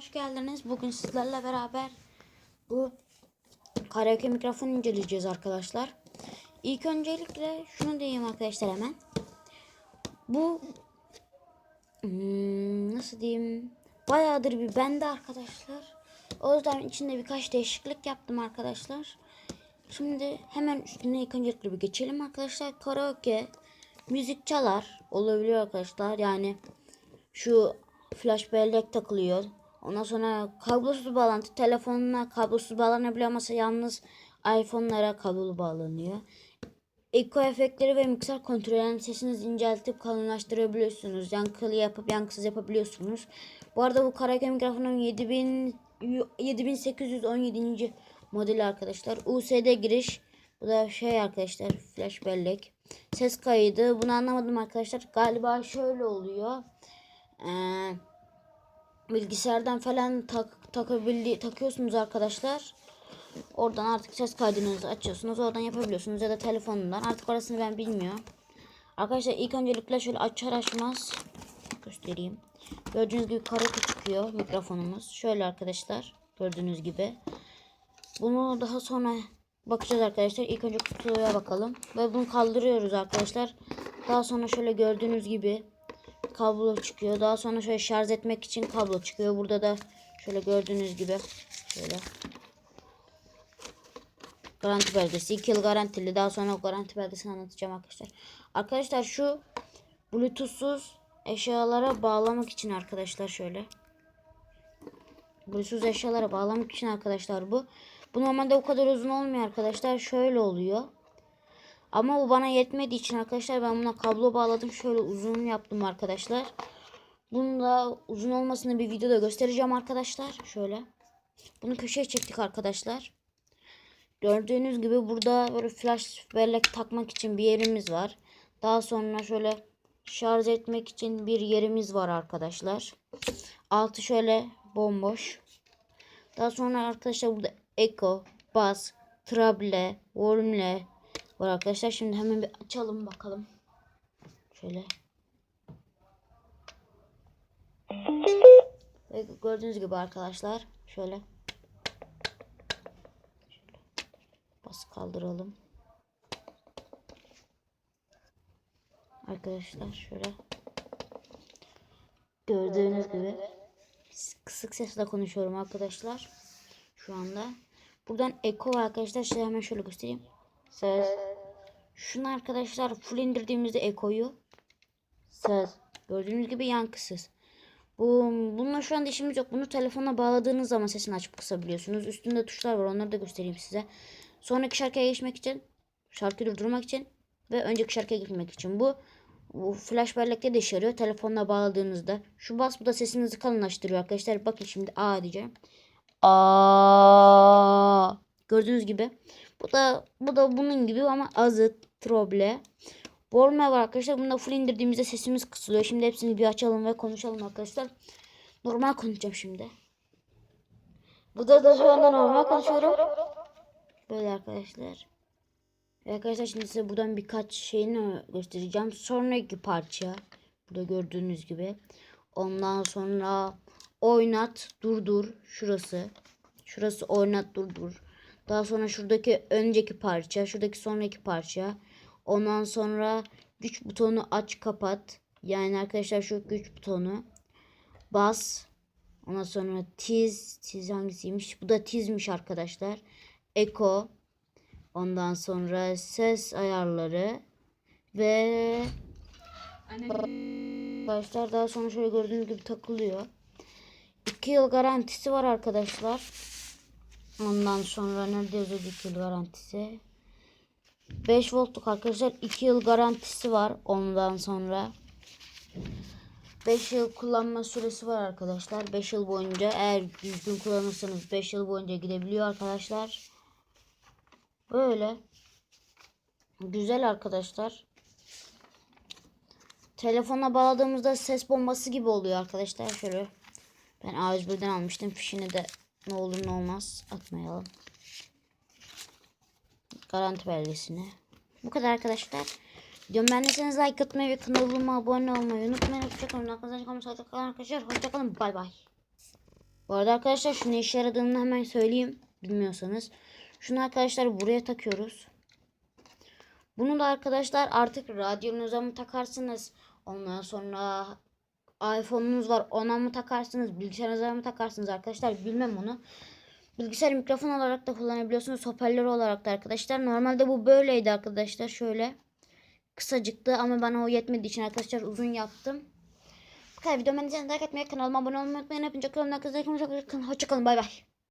hoş geldiniz. Bugün sizlerle beraber bu karaoke mikrofonu inceleyeceğiz arkadaşlar. İlk öncelikle şunu diyeyim arkadaşlar hemen. Bu hmm, nasıl diyeyim bayağıdır bir bende arkadaşlar. O yüzden içinde birkaç değişiklik yaptım arkadaşlar. Şimdi hemen üstüne ilk öncelikle bir geçelim arkadaşlar. Karaoke müzik çalar olabiliyor arkadaşlar. Yani şu flash bellek takılıyor. Ondan sonra kablosuz bağlantı telefonuna kablosuz bağlanabiliyor ama yalnız iPhone'lara kablolu bağlanıyor. Eko efektleri ve mikser kontrolünün sesinizi inceltip kalınlaştırabiliyorsunuz. Yankılı yapıp yankısız yapabiliyorsunuz. Bu arada bu karaoke mikrofonun 7000 7817. modeli arkadaşlar. USD giriş. Bu da şey arkadaşlar flash bellek. Ses kaydı. Bunu anlamadım arkadaşlar. Galiba şöyle oluyor. Ee, bilgisayardan falan tak, takabildi, takıyorsunuz arkadaşlar. Oradan artık ses kaydınızı açıyorsunuz. Oradan yapabiliyorsunuz ya da telefonundan. Artık orasını ben bilmiyorum. Arkadaşlar ilk öncelikle şöyle açar açmaz göstereyim. Gördüğünüz gibi karaoke çıkıyor mikrofonumuz. Şöyle arkadaşlar gördüğünüz gibi. Bunu daha sonra bakacağız arkadaşlar. İlk önce kutuya bakalım. Ve bunu kaldırıyoruz arkadaşlar. Daha sonra şöyle gördüğünüz gibi kablo çıkıyor. Daha sonra şöyle şarj etmek için kablo çıkıyor. Burada da şöyle gördüğünüz gibi şöyle garanti belgesi 2 yıl garantili. Daha sonra o garanti belgesini anlatacağım arkadaşlar. Arkadaşlar şu bluetoothsuz eşyalara bağlamak için arkadaşlar şöyle. Bluetooth eşyalara bağlamak için arkadaşlar bu. Bu normalde o kadar uzun olmuyor arkadaşlar. Şöyle oluyor. Ama bu bana yetmediği için arkadaşlar ben buna kablo bağladım. Şöyle uzun yaptım arkadaşlar. Bunu da uzun olmasını bir videoda göstereceğim arkadaşlar. Şöyle. Bunu köşeye çektik arkadaşlar. Gördüğünüz gibi burada böyle flash bellek takmak için bir yerimiz var. Daha sonra şöyle şarj etmek için bir yerimiz var arkadaşlar. Altı şöyle bomboş. Daha sonra arkadaşlar burada echo, bass, treble, volume var arkadaşlar. Şimdi hemen bir açalım bakalım. Şöyle. Ve gördüğünüz gibi arkadaşlar şöyle. Bas kaldıralım. Arkadaşlar şöyle. Gördüğünüz gibi kısık sesle konuşuyorum arkadaşlar. Şu anda. Buradan eko arkadaşlar. Size hemen şöyle göstereyim. Ses. Şunu arkadaşlar full indirdiğimizde ekoyu ses. Gördüğünüz gibi yankısız. Bu, bununla şu anda işimiz yok. Bunu telefona bağladığınız zaman sesini açıp kısabiliyorsunuz. Üstünde tuşlar var. Onları da göstereyim size. Sonraki şarkıya geçmek için, şarkıyı durdurmak için ve önceki şarkıya gitmek için. Bu bu flash bellekte de işe yarıyor. Telefonla bağladığınızda. Şu bas bu da sesinizi kalınlaştırıyor arkadaşlar. Bakın şimdi A diyeceğim. A. Gördüğünüz gibi. Bu da bu da bunun gibi ama azı troble. Volme var arkadaşlar. Bunu da full indirdiğimizde sesimiz kısılıyor. Şimdi hepsini bir açalım ve konuşalım arkadaşlar. Normal konuşacağım şimdi. Bu da da şu anda normal konuşuyorum. Böyle arkadaşlar. Arkadaşlar şimdi size buradan birkaç şeyini göstereceğim. Sonraki parça. Burada gördüğünüz gibi. Ondan sonra oynat durdur. Şurası. Şurası oynat durdur. Daha sonra şuradaki önceki parça. Şuradaki sonraki parça. Ondan sonra güç butonu aç kapat. Yani arkadaşlar şu güç butonu. Bas. Ondan sonra tiz. Tiz hangisiymiş? Bu da tizmiş arkadaşlar. Eko. Ondan sonra ses ayarları ve arkadaşlar daha sonra şöyle gördüğünüz gibi takılıyor. 2 yıl garantisi var arkadaşlar. Ondan sonra nerede yazıyor 2 yıl garantisi? 5 voltluk arkadaşlar 2 yıl garantisi var ondan sonra. 5 yıl kullanma süresi var arkadaşlar. 5 yıl boyunca eğer düzgün kullanırsanız 5 yıl boyunca gidebiliyor arkadaşlar. Böyle. Güzel arkadaşlar. Telefona bağladığımızda ses bombası gibi oluyor arkadaşlar. Şöyle ben A101'den almıştım. Fişini de ne olur ne olmaz atmayalım. Garanti belgesini. Bu kadar arkadaşlar. Videomu beğendiyseniz like atmayı ve kanalıma abone olmayı unutmayın. Hoşçakalın. Arkadaşlar, arkadaşlar. Hoşçakalın. Bay bay. Bu arada arkadaşlar şunu işe yaradığını hemen söyleyeyim. Bilmiyorsanız. Şunu arkadaşlar buraya takıyoruz. Bunu da arkadaşlar artık radyonuza mı takarsınız? Ondan sonra iPhone'unuz var ona mı takarsınız? Bilgisayarınıza mı takarsınız arkadaşlar? Bilmem onu. Bilgisayar mikrofon olarak da kullanabiliyorsunuz. Hoparlör olarak da arkadaşlar. Normalde bu böyleydi arkadaşlar. Şöyle kısacıktı ama bana o yetmediği için arkadaşlar uzun yaptım. Bu kadar videomu beğendiyseniz like etmeyi, kanalıma abone olmayı unutmayın. Hepinize çok çok Hoşçakalın. Bay bay.